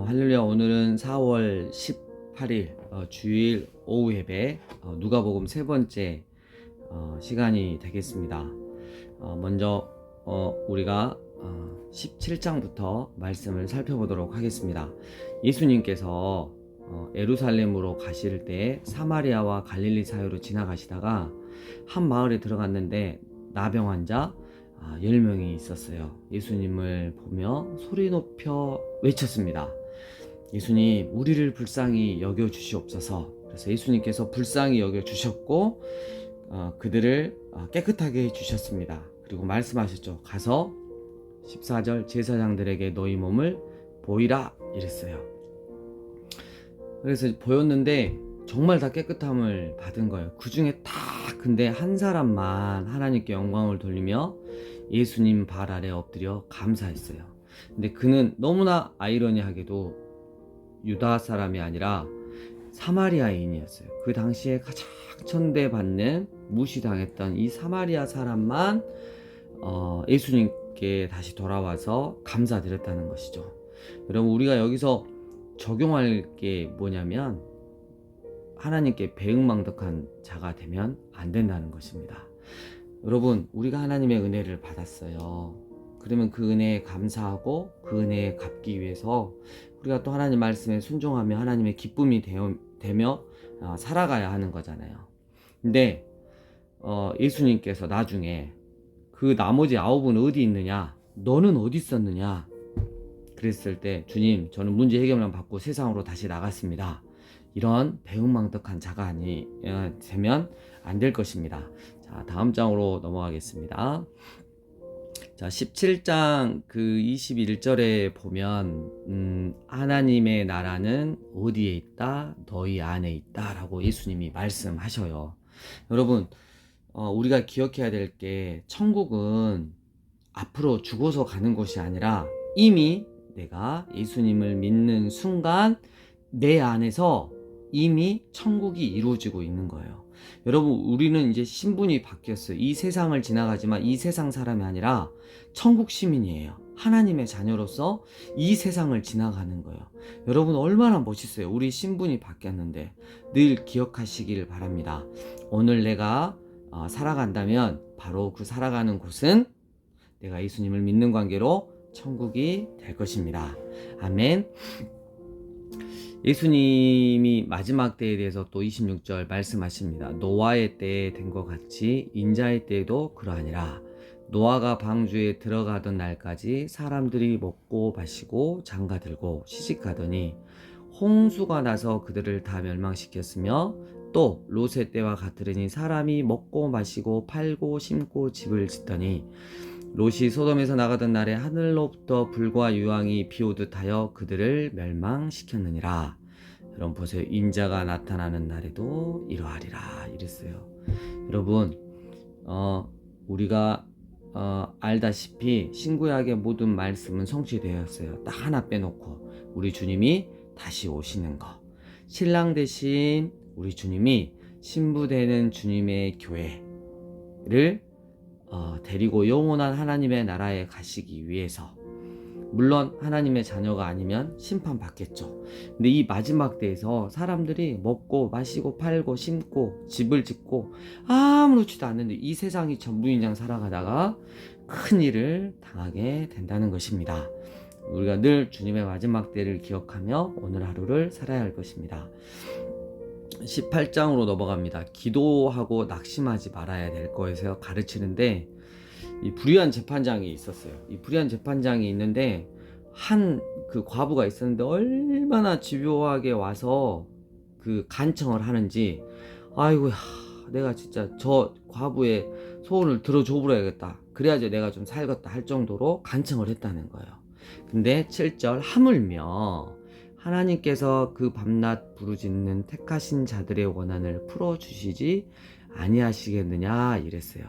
어, 할렐루야 오늘은 4월 18일 어, 주일 오후 예배 어, 누가복음 세 번째 어, 시간이 되겠습니다. 어, 먼저 어, 우리가 어, 17장부터 말씀을 살펴보도록 하겠습니다. 예수님께서 어, 에루살렘으로 가실 때 사마리아와 갈릴리 사이로 지나가시다가 한 마을에 들어갔는데 나병 환자 아, 10명이 있었어요. 예수님을 보며 소리 높여 외쳤습니다. 예수님, 우리를 불쌍히 여겨 주시옵소서. 그래서 예수님께서 불쌍히 여겨 주셨고, 어, 그들을 어, 깨끗하게 해 주셨습니다. 그리고 말씀하셨죠. 가서 14절 제사장들에게 너희 몸을 보이라 이랬어요. 그래서 보였는데 정말 다 깨끗함을 받은 거예요. 그 중에 다 근데 한 사람만 하나님께 영광을 돌리며 예수님 발 아래 엎드려 감사했어요. 근데 그는 너무나 아이러니하게도 유다 사람이 아니라 사마리아인이었어요. 그 당시에 가장 천대받는 무시당했던 이 사마리아 사람만 어, 예수님께 다시 돌아와서 감사드렸다는 것이죠. 여러분 우리가 여기서 적용할 게 뭐냐면 하나님께 배응망덕한 자가 되면 안 된다는 것입니다. 여러분, 우리가 하나님의 은혜를 받았어요. 그러면 그 은혜에 감사하고 그 은혜에 갚기 위해서 우리가 또 하나님 말씀에 순종하며 하나님의 기쁨이 되며 어, 살아가야 하는 거잖아요. 근데 어, 예수님께서 나중에 그 나머지 아홉은 어디 있느냐? 너는 어디 있었느냐? 그랬을 때 주님, 저는 문제 해결만 받고 세상으로 다시 나갔습니다. 이런 배은망덕한 자가 아니 어, 되면 안 될 것입니다. 자, 다음 장으로 넘어가겠습니다. 자, 17장 그 21절에 보면 음, 하나님의 나라는 어디에 있다? 너희 안에 있다 라고 예수님이 말씀하셔요. 여러분, 어, 우리가 기억해야 될 게 천국은 앞으로 죽어서 가는 곳이 아니라 이미 내가 예수님을 믿는 순간 내 안에서 이미 천국이 이루어지고 있는 거예요. 여러분, 우리는 이제 신분이 바뀌었어요. 이 세상을 지나가지만 이 세상 사람이 아니라 천국 시민이에요. 하나님의 자녀로서 이 세상을 지나가는 거예요. 여러분, 얼마나 멋있어요. 우리 신분이 바뀌었는데 늘 기억하시길 바랍니다. 오늘 내가 어, 살아간다면 바로 그 살아가는 곳은 내가 예수님을 믿는 관계로 천국이 될 것입니다. 아멘. 예수님이 마지막 때에 대해서 또 26절 말씀하십니다. 노아의 때에 된 것 같이 인자의 때에도 그러하니라. 노아가 방주에 들어가던 날까지 사람들이 먹고 마시고 장가 들고 시집가더니 홍수가 나서 그들을 다 멸망시켰으며 또 롯의 때와 같으니 사람이 먹고 마시고 팔고 심고 집을 짓더니 롯이 소돔에서 나가던 날에 하늘로부터 불과 유황이 비오듯 하여 그들을 멸망시켰느니라. 여러분 보세요. 인자가 나타나는 날에도 이러하리라 이랬어요. 여러분 어, 우리가 어, 알다시피 신구약의 모든 말씀은 성취되었어요. 딱 하나 빼놓고 우리 주님이 다시 오시는 거. 신랑 대신 우리 주님이 신부 되는 주님의 교회를 어, 데리고 영원한 하나님의 나라에 가시기 위해서 물론 하나님의 자녀가 아니면 심판받겠죠. 근데 이 마지막 때에서 사람들이 먹고 마시고 팔고 심고 집을 짓고 아무렇지도 않는데 이 세상이 전부인장 살아가다가 큰 일을 당하게 된다는 것입니다. 우리가 늘 주님의 마지막 때를 기억하며 오늘 하루를 살아야 할 것입니다. 18장으로 넘어갑니다. 기도하고 낙심하지 말아야 될 거에서 가르치는데 이 불의한 재판장이 있었어요. 이 불의한 재판장이 있는데 한 그 과부가 있었는데 얼마나 집요하게 와서 그 간청을 하는지 아이고야 내가 진짜 저 과부의 소원을 들어줘 버려야겠다. 그래야지 내가 좀 살겠다 할 정도로 간청을 했다는 거예요. 근데 7절 하물며 하나님께서 그 밤낮 부르짖는 택하신 자들의 원한을 풀어 주시지 아니하시겠느냐 이랬어요.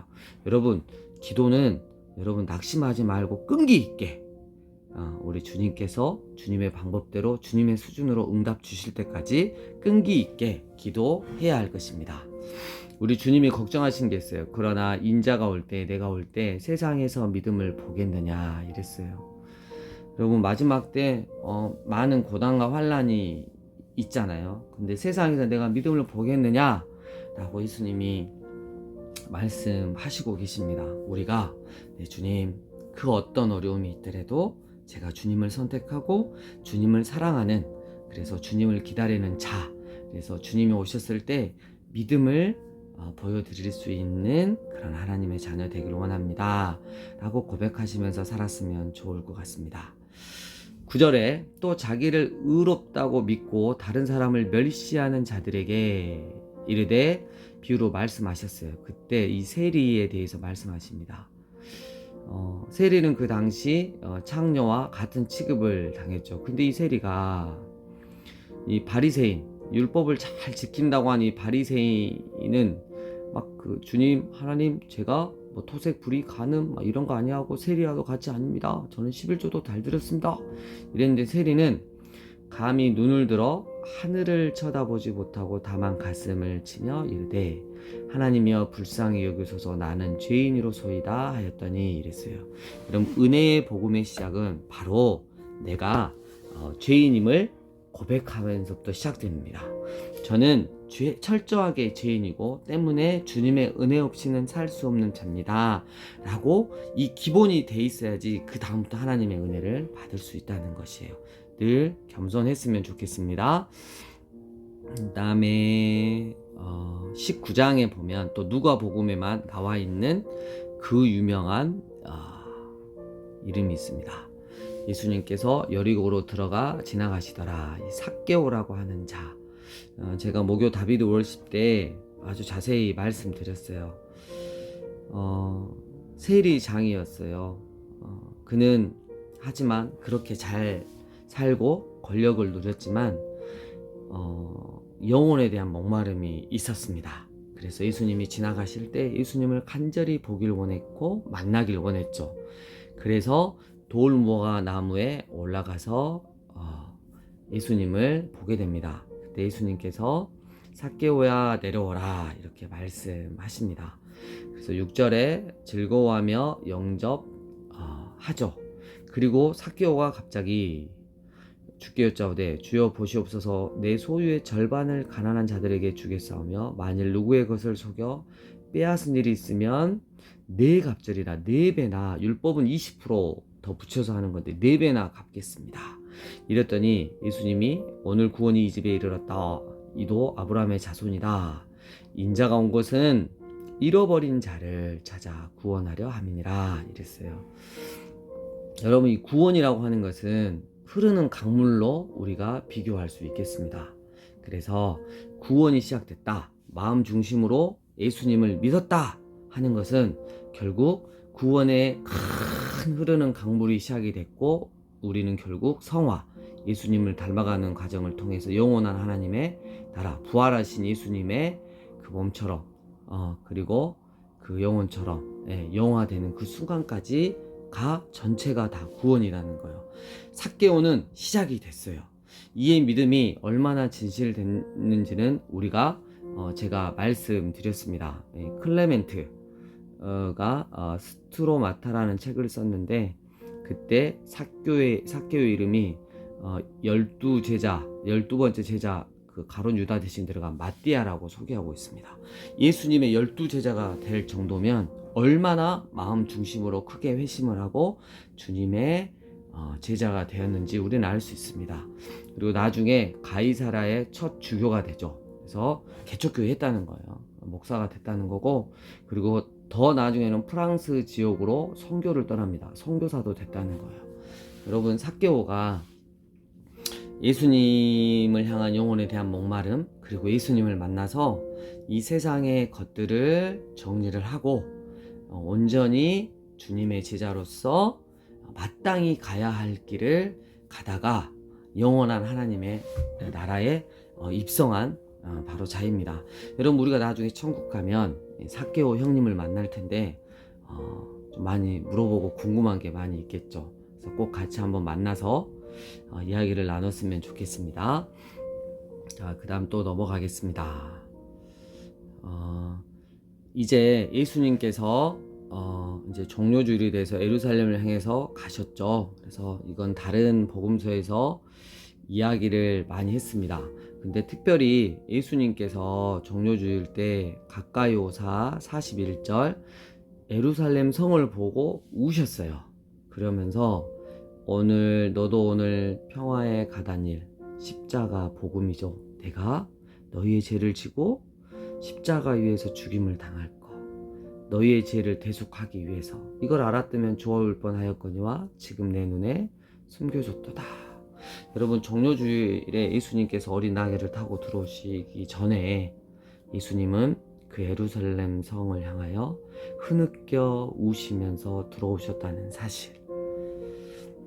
여러분 기도는 여러분 낙심하지 말고 끈기 있게 어, 우리 주님께서 주님의 방법대로 주님의 수준으로 응답 주실 때까지 끈기 있게 기도해야 할 것입니다. 우리 주님이 걱정하신 게 있어요. 그러나 인자가 올 때, 내가 올 때 세상에서 믿음을 보겠느냐 이랬어요. 여러분 마지막 때 어, 많은 고난과 환란이 있잖아요. 근데 세상에서 내가 믿음을 보겠느냐? 라고 예수님이 말씀하시고 계십니다. 우리가 네, 주님 그 어떤 어려움이 있더라도 제가 주님을 선택하고 주님을 사랑하는 그래서 주님을 기다리는 자 그래서 주님이 오셨을 때 믿음을 어, 보여드릴 수 있는 그런 하나님의 자녀 되길 원합니다. 라고 고백하시면서 살았으면 좋을 것 같습니다. 9절에 또 자기를 의롭다고 믿고 다른 사람을 멸시하는 자들에게 이르되 비유로 말씀하셨어요. 그때 이 세리에 대해서 말씀하십니다. 어, 세리는 그 당시 어, 창녀와 같은 취급을 당했죠. 근데 이 세리가 이 바리새인 율법을 잘 지킨다고 하는 이 바리새인은 막 그 주님 하나님 제가 뭐 토색 불이 가늠 막 이런 거 아니하고 세리와도 같이 아닙니다. 저는 11조도 잘 드렸습니다. 이랬는데 세리는 감히 눈을 들어 하늘을 쳐다보지 못하고 다만 가슴을 치며 이르되 하나님이여 불쌍히 여기소서 나는 죄인이로소이다 하였더니 이랬어요. 그럼 은혜의 복음의 시작은 바로 내가 어, 죄인임을 고백하면서부터 시작됩니다. 저는 죄, 철저하게 죄인이고 때문에 주님의 은혜 없이는 살 수 없는 자입니다. 라고 이 기본이 돼 있어야지 그 다음부터 하나님의 은혜를 받을 수 있다는 것이에요. 늘 겸손했으면 좋겠습니다. 그 다음에 어, 19장에 보면 또 누가복음에만 나와 있는 그 유명한 어, 이름이 있습니다. 예수님께서 여리고로 들어가 지나가시더라. 이 삭개오라고 하는 자. 어, 제가 목요 다비드 월십 때 아주 자세히 말씀드렸어요. 어, 세리 장이었어요. 어, 그는 하지만 그렇게 잘 살고 권력을 누렸지만 어, 영혼에 대한 목마름이 있었습니다. 그래서 예수님이 지나가실 때 예수님을 간절히 보길 원했고 만나길 원했죠. 그래서 돌무화 나무에 올라가서 어, 예수님을 보게 됩니다. 예수님께서 사케오야 내려오라 이렇게 말씀하십니다. 그래서 6절에 즐거워하며 영접 어, 하죠. 그리고 사케오가 갑자기 주께 여짜오되 주여 보시옵소서 내 소유의 절반을 가난한 자들에게 주겠사오며 만일 누구의 것을 속여 빼앗은 일이 있으면 네 갑절이라 네 배나 율법은 20%더 붙여서 하는 건데 네 배나 갚겠습니다. 이랬더니 예수님이 오늘 구원이 이 집에 이르렀다. 이도 아브라함의 자손이다. 인자가 온 것은 잃어버린 자를 찾아 구원하려 함이니라 이랬어요. 여러분 이 구원이라고 하는 것은 흐르는 강물로 우리가 비교할 수 있겠습니다. 그래서 구원이 시작됐다. 마음 중심으로 예수님을 믿었다 하는 것은 결국 구원의 큰 흐르는 강물이 시작이 됐고 우리는 결국 성화 예수님을 닮아가는 과정을 통해서 영원한 하나님의 나라 부활하신 예수님의 그 몸처럼 어, 그리고 그 영혼처럼 예, 영화되는 그 순간까지 가 전체가 다 구원이라는 거예요. 삭개오는 시작이 됐어요. 이의 믿음이 얼마나 진실됐는지는 우리가 어, 제가 말씀드렸습니다. 예, 클레멘트가 어, 스트로마타라는 책을 썼는데 그때 삭교의 삭개의 이름이 어, 열두 제자, 열두 번째 제자 그 가론 유다 대신 들어간 마띠아라고 소개하고 있습니다. 예수님의 열두 제자가 될 정도면 얼마나 마음 중심으로 크게 회심을 하고 주님의 어, 제자가 되었는지 우리는 알 수 있습니다. 그리고 나중에 가이사라의 첫 주교가 되죠. 그래서 개척교회 했다는 거예요. 목사가 됐다는 거고 그리고 더 나중에는 프랑스 지역으로 선교를 떠납니다. 선교사도 됐다는 거예요. 여러분 사개오가 예수님을 향한 영혼에 대한 목마름 그리고 예수님을 만나서 이 세상의 것들을 정리를 하고 어, 온전히 주님의 제자로서 마땅히 가야 할 길을 가다가 영원한 하나님의 나라에 어, 입성한 어, 바로 자입니다. 여러분 우리가 나중에 천국 가면 사케오 형님을 만날 텐데 좀 많이 물어보고 궁금한 게 많이 있겠죠. 그래서 꼭 같이 한번 만나서 이야기를 나눴으면 좋겠습니다. 자, 그다음 또 넘어가겠습니다. 어, 이제 예수님께서 어, 이제 종료주일이 돼서 에루살렘을 향해서 가셨죠. 그래서 이건 다른 복음서에서 이야기를 많이 했습니다. 근데 특별히 예수님께서 종료주일 때 가까이 오사 41절 에루살렘 성을 보고 우셨어요. 그러면서 오늘 너도 오늘 평화에 가다닐 십자가 복음이죠. 내가 너희의 죄를 지고 십자가 위에서 죽임을 당할 것. 너희의 죄를 대속하기 위해서 이걸 알았다면 좋아올 뻔하였거니와 지금 내 눈에 숨겨졌도다. 여러분 종료주일에 예수님께서 어린 나귀를 타고 들어오시기 전에 예수님은 그 예루살렘 성을 향하여 흐느껴 우시면서 들어오셨다는 사실.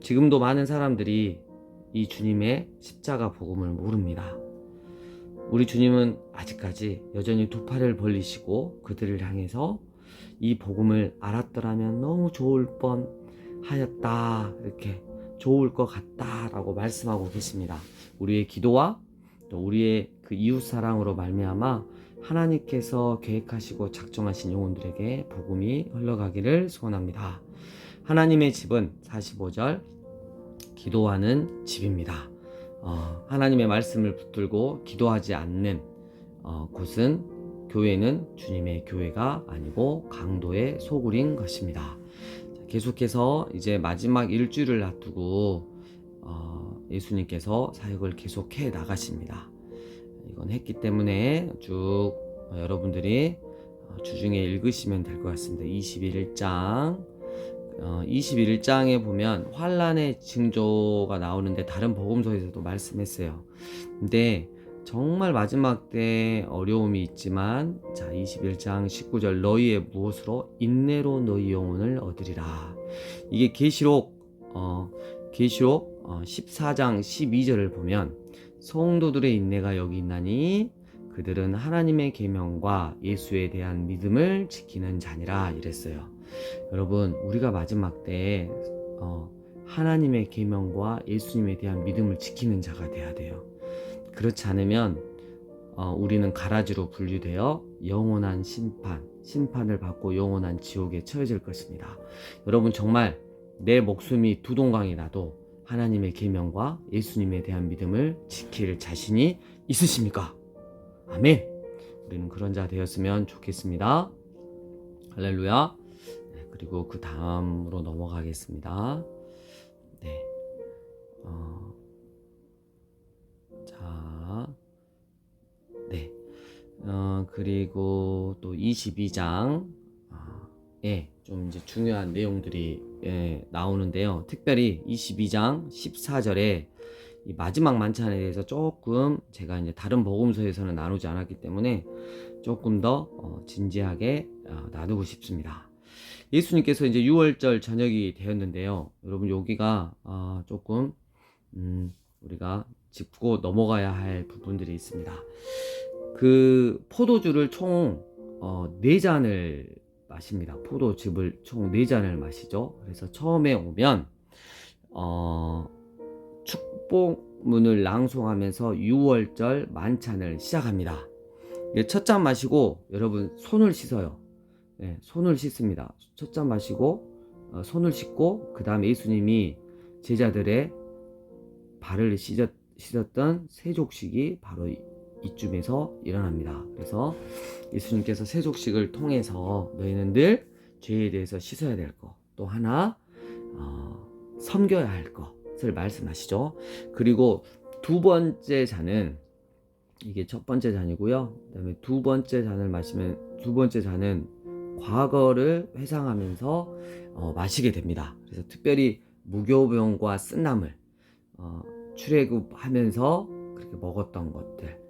지금도 많은 사람들이 이 주님의 십자가 복음을 모릅니다. 우리 주님은 아직까지 여전히 두 팔을 벌리시고 그들을 향해서 이 복음을 알았더라면 너무 좋을 뻔 하였다. 이렇게 좋을 것 같다라고 말씀하고 계십니다. 우리의 기도와 또 우리의 그 이웃 사랑으로 말미암아 하나님께서 계획하시고 작정하신 영혼들에게 복음이 흘러가기를 소원합니다. 하나님의 집은 45절 기도하는 집입니다. 어, 하나님의 말씀을 붙들고 기도하지 않는 어, 곳은 교회는 주님의 교회가 아니고 강도의 소굴인 것입니다. 자, 계속해서 이제 마지막 일주일을 놔두고 어, 예수님께서 사역을 계속해 나가십니다. 이건 했기 때문에 쭉 어, 여러분들이 어, 주중에 읽으시면 될 것 같습니다. 21장 어, 21장에 보면 환란의 징조가 나오는데 다른 복음서에서도 말씀했어요. 근데 정말 마지막 때 어려움이 있지만 자 21장 19절 너희의 무엇으로 인내로 너희 영혼을 얻으리라. 이게 계시록 어 계시록 어, 14장 12절을 보면 성도들의 인내가 여기 있나니 그들은 하나님의 계명과 예수에 대한 믿음을 지키는 자니라 이랬어요. 여러분 우리가 마지막 때 어, 하나님의 계명과 예수님에 대한 믿음을 지키는 자가 돼야 돼요. 그렇지 않으면 어, 우리는 가라지로 분류되어 영원한 심판, 심판을 받고 영원한 지옥에 처해질 것입니다. 여러분 정말 내 목숨이 두 동강이 나도 하나님의 계명과 예수님에 대한 믿음을 지킬 자신이 있으십니까? 아멘. 우리는 그런 자 되었으면 좋겠습니다. 할렐루야. 네, 그리고 그 다음으로 넘어가겠습니다. 그리고 또 22장, 예, 좀 이제 중요한 내용들이 예, 나오는데요. 특별히 22장 14절에 이 마지막 만찬에 대해서 조금 제가 이제 다른 복음서에서는 나누지 않았기 때문에 조금 더 어, 진지하게 어, 나누고 싶습니다. 예수님께서 이제 6월절 저녁이 되었는데요. 여러분 여기가 어, 조금 음, 우리가 짚고 넘어가야 할 부분들이 있습니다. 그 포도주를 총 어, 4잔을 마십니다. 포도즙을 총 4잔을 마시죠. 그래서 처음에 오면 어, 축복문을 낭송하면서 6월절 만찬을 시작합니다. 첫 잔 마시고 여러분 손을 씻어요. 네, 손을 씻습니다. 첫 잔 마시고 어, 손을 씻고 그 다음에 예수님이 제자들의 발을 씻었, 씻었던 세족식이 바로 이- 이쯤에서 일어납니다. 그래서 예수님께서 세족식을 통해서 너희는 늘 죄에 대해서 씻어야 될 것, 또 하나 어, 섬겨야 할 것을 말씀하시죠. 그리고 두 번째 잔은 이게 첫 번째 잔이고요. 그다음에 두 번째 잔을 마시면 두 번째 잔은 과거를 회상하면서 어, 마시게 됩니다. 그래서 특별히 무교병과 쓴나물 어, 출애굽하면서 그렇게 먹었던 것들 어,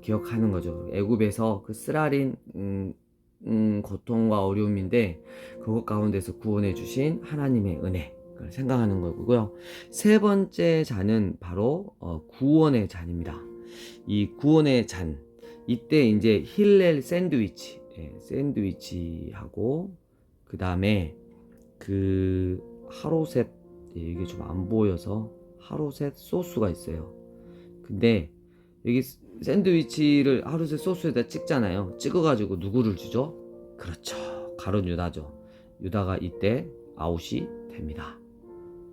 기억하는 거죠. 애굽에서 그 쓰라린 음, 음, 고통과 어려움인데 그것 가운데서 구원해 주신 하나님의 은혜 생각하는 거고요. 세 번째 잔은 바로 어, 구원의 잔입니다. 이 구원의 잔 이때 이제 힐렐 샌드위치 예, 샌드위치하고 그 다음에 그 하로셋 예, 이게 좀 안 보여서 하로셋 소스가 있어요. 근데 여기 샌드위치를 하루새 소스에다 찍잖아요. 찍어가지고 누구를 주죠? 그렇죠. 가론 유다죠. 유다가 이때 아웃이 됩니다.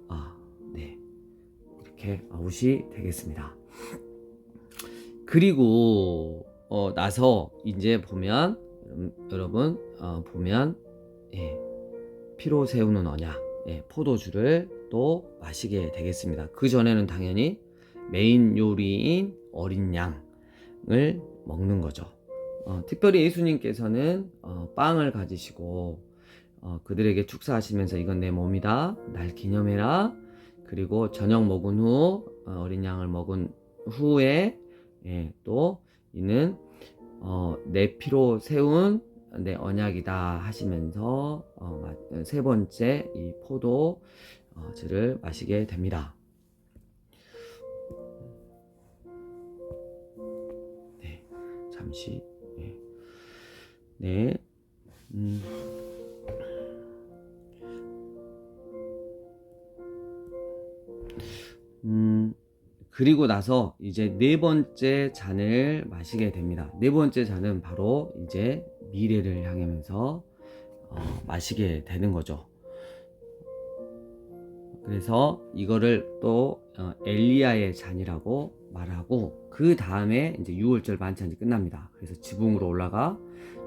아, 네. 이렇게 아웃이 되겠습니다. 그리고 어, 나서 이제 보면 음, 여러분 어, 보면 예, 피로 세우는 언약 예, 포도주를 또 마시게 되겠습니다. 그 전에는 당연히 메인 요리인 어린 양을 먹는 거죠. 어, 특별히 예수님께서는 어, 빵을 가지시고 어, 그들에게 축사하시면서 이건 내 몸이다 날 기념해라 그리고 저녁 먹은 후 어, 린 양을 먹은 후에 예, 또 이는 어, 내 피로 세운 내 언약이다 하시면서 어, 마- 세 번째 이 포도주를 마시게 됩니다. 잠시 네, 네, 음. 음, 그리고 나서 이제 네 번째 잔을 마시게 됩니다. 네 번째 잔은 바로 이제 미래를 향하면서 어, 마시게 되는 거죠. 그래서 이거를 또 어, 엘리야의 잔이라고 말하고 그 다음에 이제 6월절 만찬이 끝납니다. 그래서 지붕으로 올라가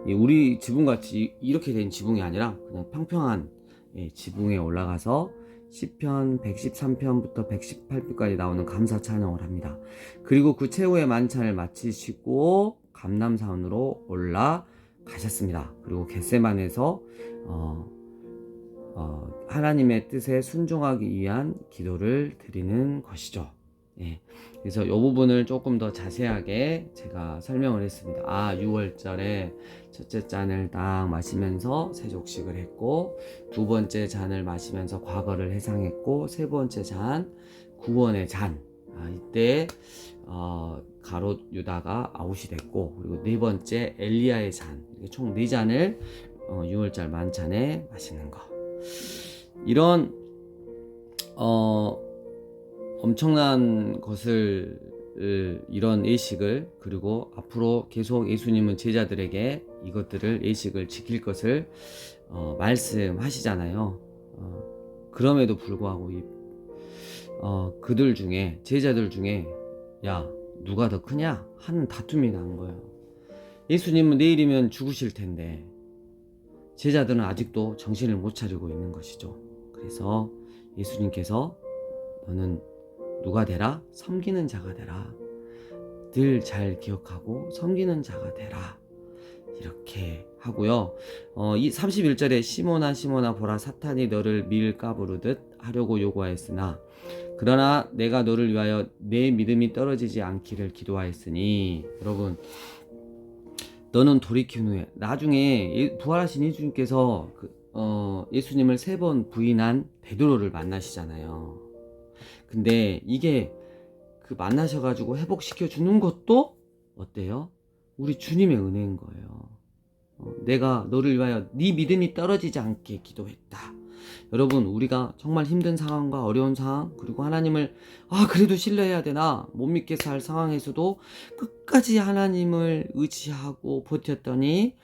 이 우리 지붕 같이 이렇게 된 지붕이 아니라 그냥 평평한 예, 지붕에 올라가서 시편 113편부터 118편까지 나오는 감사 찬양을 합니다. 그리고 그 최후의 만찬을 마치시고 감남산으로 올라가셨습니다. 그리고 겟세만에서 어, 어, 하나님의 뜻에 순종하기 위한 기도를 드리는 것이죠. 예. 그래서 이 부분을 조금 더 자세하게 제가 설명을 했습니다. 아, 6월절에 첫째 잔을 딱 마시면서 세족식을 했고, 두 번째 잔을 마시면서 과거를 회상했고, 세 번째 잔, 구원의 잔. 아, 이때, 어, 가롯 유다가 아웃이 됐고, 그리고 네 번째 엘리야의 잔. 총 네 잔을 어, 6월절 만찬에 마시는 거. 이런, 어, 엄청난 것을 으, 이런 예식을 그리고 앞으로 계속 예수님은 제자들에게 이것들을 예식을 지킬 것을 어, 말씀하시잖아요. 어, 그럼에도 불구하고 이, 어, 그들 중에 제자들 중에 야 누가 더 크냐 하는 다툼이 난 거예요. 예수님은 내일이면 죽으실 텐데 제자들은 아직도 정신을 못 차리고 있는 것이죠. 그래서 예수님께서 너는 누가 되라? 섬기는 자가 되라. 늘 잘 기억하고 섬기는 자가 되라. 이렇게 하고요. 어, 이 31절에 시모나 시모나 보라 사탄이 너를 밀 까 부르듯 하려고 요구하였으나 그러나 내가 너를 위하여 내 믿음이 떨어지지 않기를 기도하였으니 여러분 너는 돌이킨 후에 나중에 예- 부활하신 예수님께서 그, 어, 예수님을 세 번 부인한 베드로를 만나시잖아요. 근데 이게 그 만나셔가지고 회복시켜 주는 것도 어때요? 우리 주님의 은혜인 거예요. 어, 내가 너를 위하여 네 믿음이 떨어지지 않게 기도했다. 여러분 우리가 정말 힘든 상황과 어려운 상황 그리고 하나님을 아 그래도 신뢰해야 되나 못 믿겠어 할 상황에서도 끝까지 하나님을 의지하고 버텼더니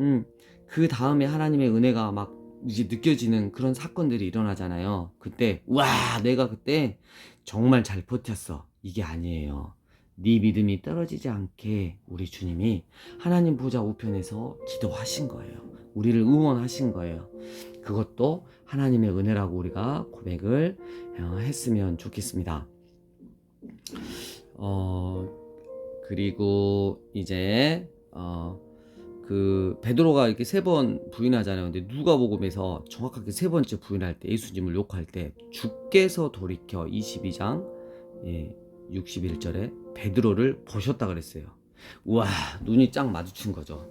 음, 그 다음에 하나님의 은혜가 막 이제 느껴지는 그런 사건들이 일어나잖아요. 그때 와 내가 그때 정말 잘 버텼어. 이게 아니에요. 네 믿음이 떨어지지 않게 우리 주님이 하나님 보좌 우편에서 기도하신 거예요. 우리를 응원하신 거예요. 그것도 하나님의 은혜라고 우리가 고백을 어, 했으면 좋겠습니다. 어, 그리고 이제 어, 그 베드로가 이렇게 세 번 부인하잖아요. 근데 누가복음에서 정확하게 세 번째 부인할 때 예수님을 욕할 때 주께서 돌이켜 22장 예, 61절에 베드로를 보셨다 그랬어요. 우와 눈이 쫙 마주친 거죠.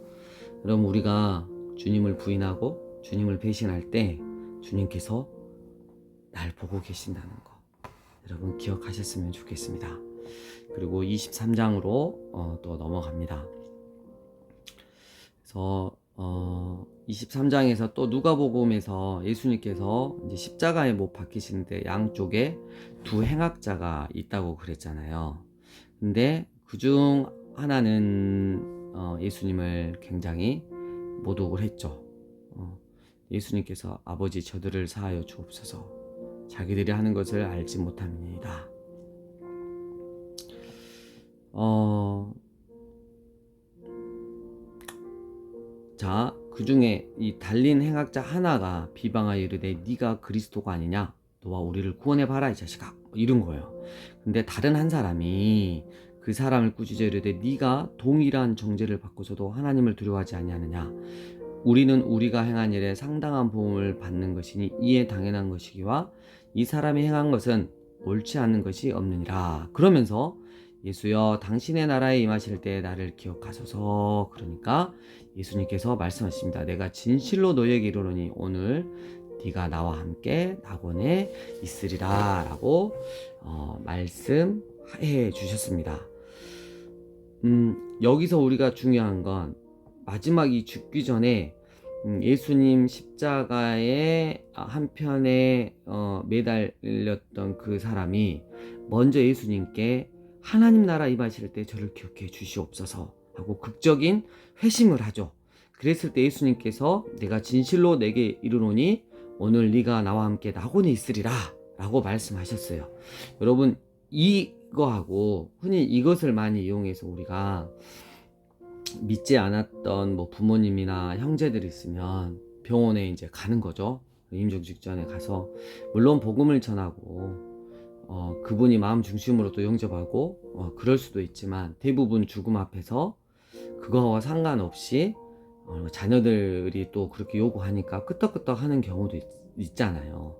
그럼 우리가 주님을 부인하고 주님을 배신할 때 주님께서 날 보고 계신다는 거 여러분 기억하셨으면 좋겠습니다. 그리고 23장으로 어, 또 넘어갑니다. 그래서 어, 23장에서 또 누가복음에서 예수님께서 이제 십자가에 못 박히시는데 양쪽에 두 행악자가 있다고 그랬잖아요. 근데 그중 하나는 어, 예수님을 굉장히 모독을 했죠. 어, 예수님께서 아버지 저들을 사하여 주옵소서 자기들이 하는 것을 알지 못함이니이다. 어, 자, 그 중에 이 달린 행악자 하나가 비방하여 이르되 네가 그리스도가 아니냐? 너와 우리를 구원해 봐라 이 자식아. 뭐 이런 거예요. 근데 다른 한 사람이 그 사람을 꾸짖어 이르되 네가 동일한 정죄를 받고서도 하나님을 두려워하지 아니하느냐? 우리는 우리가 행한 일에 상당한 보험을 받는 것이니 이에 당연한 것이기와 이 사람이 행한 것은 옳지 않은 것이 없느니라. 그러면서 예수여 당신의 나라에 임하실 때 나를 기억하소서. 그러니까 예수님께서 말씀하십니다. 내가 진실로 너에게 이르노니 오늘 네가 나와 함께 낙원에 있으리라라고 어, 말씀해 주셨습니다. 음, 여기서 우리가 중요한 건 마지막이 죽기 전에 음, 예수님 십자가의 한편에 어, 매달렸던 그 사람이 먼저 예수님께 하나님 나라 임하실 때 저를 기억해 주시옵소서 하고 극적인 회심을 하죠. 그랬을 때 예수님께서 내가 진실로 내게 이르노니 오늘 네가 나와 함께 낙원에 있으리라 라고 말씀하셨어요. 여러분 이거하고 흔히 이것을 많이 이용해서 우리가 믿지 않았던 뭐 부모님이나 형제들이 있으면 병원에 이제 가는 거죠. 임종 직전에 가서 물론 복음을 전하고 어, 그분이 마음 중심으로 또 영접하고 어, 그럴 수도 있지만 대부분 죽음 앞에서 그거와 상관없이 어, 자녀들이 또 그렇게 요구하니까 끄떡끄떡 하는 경우도 있, 잖아요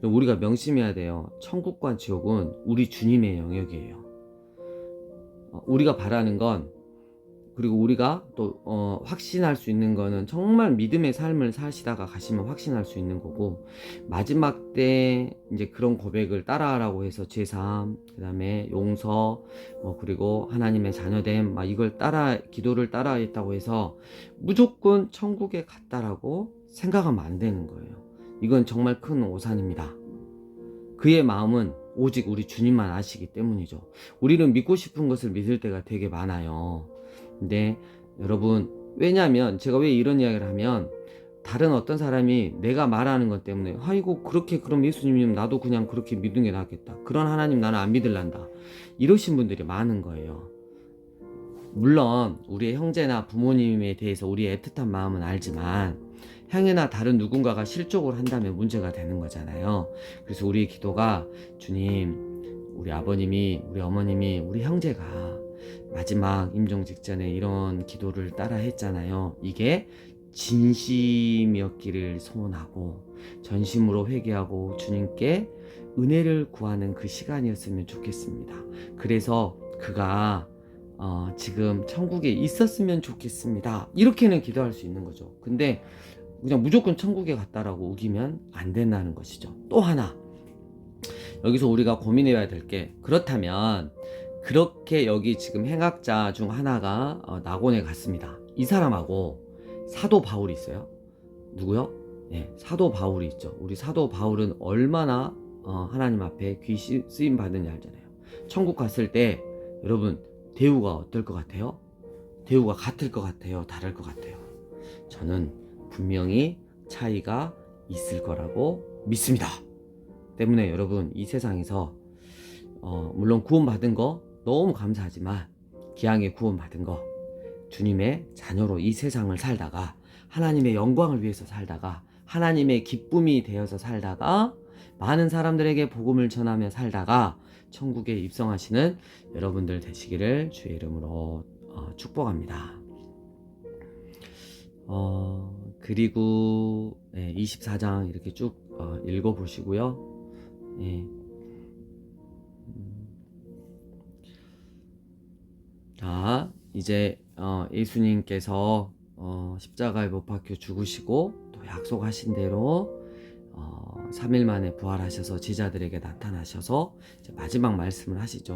우리가 명심해야 돼요. 천국과 지옥은 우리 주님의 영역이에요. 어, 우리가 바라는 건 그리고 우리가 또 어, 확신할 수 있는 거는 정말 믿음의 삶을 사시다가 가시면 확신할 수 있는 거고 마지막 때 이제 그런 고백을 따라하라고 해서 제3 그다음에 용서 뭐 그리고 하나님의 자녀됨 막 이걸 따라 기도를 따라했다고 해서 무조건 천국에 갔다라고 생각하면 안 되는 거예요. 이건 정말 큰 오산입니다. 그의 마음은 오직 우리 주님만 아시기 때문이죠. 우리는 믿고 싶은 것을 믿을 때가 되게 많아요. 근데 여러분 왜냐하면 제가 왜 이런 이야기를 하면 다른 어떤 사람이 내가 말하는 것 때문에 아이고 그렇게 그럼 예수님이면 나도 그냥 그렇게 믿는 게 낫겠다. 그런 하나님 나는 안 믿을란다. 이러신 분들이 많은 거예요. 물론 우리의 형제나 부모님에 대해서 우리의 애틋한 마음은 알지만 형이나 다른 누군가가 실족을 한다면 문제가 되는 거잖아요. 그래서 우리의 기도가 주님 우리 아버님이 우리 어머님이 우리 형제가 마지막 임종 직전에 이런 기도를 따라 했잖아요. 이게 진심이었기를 소원하고 전심으로 회개하고 주님께 은혜를 구하는 그 시간이었으면 좋겠습니다. 그래서 그가 어, 지금 천국에 있었으면 좋겠습니다. 이렇게는 기도할 수 있는 거죠. 근데 그냥 무조건 천국에 갔다라고 우기면 안 된다는 것이죠. 또 하나 여기서 우리가 고민해야 될 게 그렇다면 그렇게 여기 지금 행악자 중 하나가 어, 낙원에 갔습니다. 이 사람하고 사도 바울이 있어요. 누구요? 네, 사도 바울이 있죠. 우리 사도 바울은 얼마나 어, 하나님 앞에 귀 쓰임 받는지 알잖아요. 천국 갔을 때 여러분 대우가 어떨 것 같아요? 대우가 같을 것 같아요? 다를 것 같아요? 저는 분명히 차이가 있을 거라고 믿습니다. 때문에 여러분 이 세상에서 어, 물론 구원받은 거 너무 감사하지만 기왕에 구원받은 거 주님의 자녀로 이 세상을 살다가 하나님의 영광을 위해서 살다가 하나님의 기쁨이 되어서 살다가 많은 사람들에게 복음을 전하며 살다가 천국에 입성하시는 여러분들 되시기를 주의 이름으로 어, 축복합니다. 어, 그리고 네, 24장 이렇게 쭉 어, 읽어 보시고요. 예. 자, 이제 어, 예수님께서 어, 십자가에 못 박혀 죽으시고 또 약속하신 대로 어, 3일 만에 부활하셔서 제자들에게 나타나셔서 마지막 말씀을 하시죠.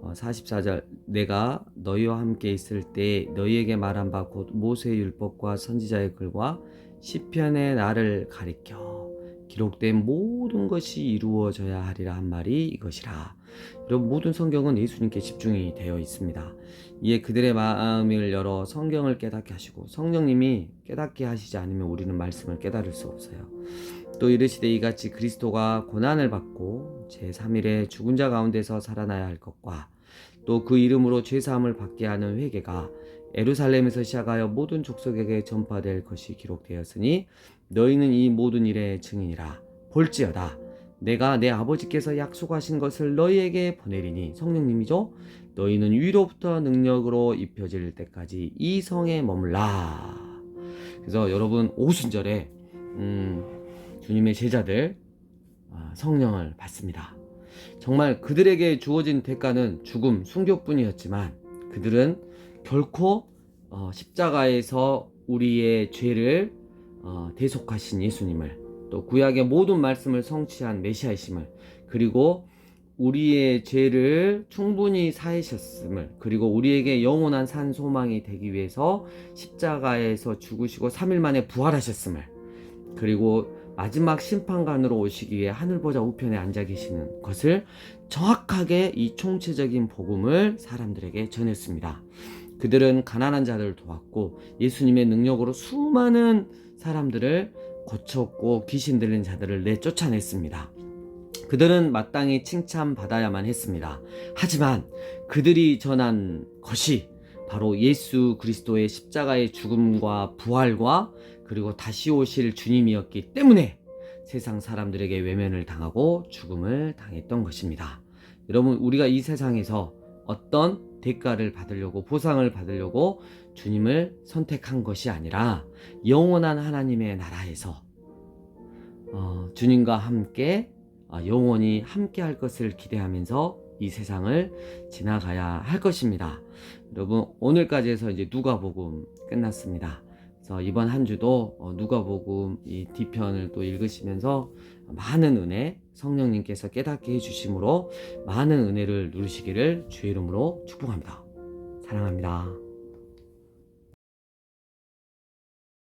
어, 44절 내가 너희와 함께 있을 때 너희에게 말한 바 곧 모세의 율법과 선지자의 글과 시편의 나를 가리켜 기록된 모든 것이 이루어져야 하리라 한 말이 이것이라. 이런 모든 성경은 예수님께 집중이 되어 있습니다. 이에 그들의 마음을 열어 성경을 깨닫게 하시고 성령님이 깨닫게 하시지 않으면 우리는 말씀을 깨달을 수 없어요. 또 이르시되 이같이 그리스도가 고난을 받고 제3일에 죽은 자 가운데서 살아나야 할 것과 또 그 이름으로 죄 사함을 받게 하는 회개가 에루살렘에서 시작하여 모든 족속에게 전파될 것이 기록되었으니 너희는 이 모든 일의 증인이라 볼지어다 내가 내 아버지께서 약속하신 것을 너희에게 보내리니 성령님이죠? 너희는 위로부터 능력으로 입혀질 때까지 이 성에 머물라. 그래서 여러분 오순절에 음, 주님의 제자들 아, 성령을 받습니다. 정말 그들에게 주어진 대가는 죽음 순교뿐이었지만 그들은 결코 어, 십자가에서 우리의 죄를 어, 대속하신 예수님을 또 구약의 모든 말씀을 성취한 메시아이심을 그리고 우리의 죄를 충분히 사하셨음을 그리고 우리에게 영원한 산 소망이 되기 위해서 십자가에서 죽으시고 3일 만에 부활하셨음을 그리고 마지막 심판관으로 오시기 위해 하늘 보좌 우편에 앉아 계시는 것을 정확하게 이 총체적인 복음을 사람들에게 전했습니다. 그들은 가난한 자들을 도왔고 예수님의 능력으로 수많은 사람들을 고쳤고 귀신 들린 자들을 내쫓아냈습니다. 그들은 마땅히 칭찬받아야만 했습니다. 하지만 그들이 전한 것이 바로 예수 그리스도의 십자가의 죽음과 부활과 그리고 다시 오실 주님이었기 때문에 세상 사람들에게 외면을 당하고 죽음을 당했던 것입니다. 여러분, 우리가 이 세상에서 어떤 대가를 받으려고 보상을 받으려고 주님을 선택한 것이 아니라 영원한 하나님의 나라에서 어, 주님과 함께 어, 영원히 함께 할 것을 기대하면서 이 세상을 지나가야 할 것입니다. 여러분 오늘까지 해서 이제 누가복음 끝났습니다. 그래서 이번 한 주도 어, 누가복음 이 뒤편을 또 읽으시면서 많은 은혜 성령님께서 깨닫게 해주심으로 많은 은혜를 누리시기를 주의 이름으로 축복합니다. 사랑합니다.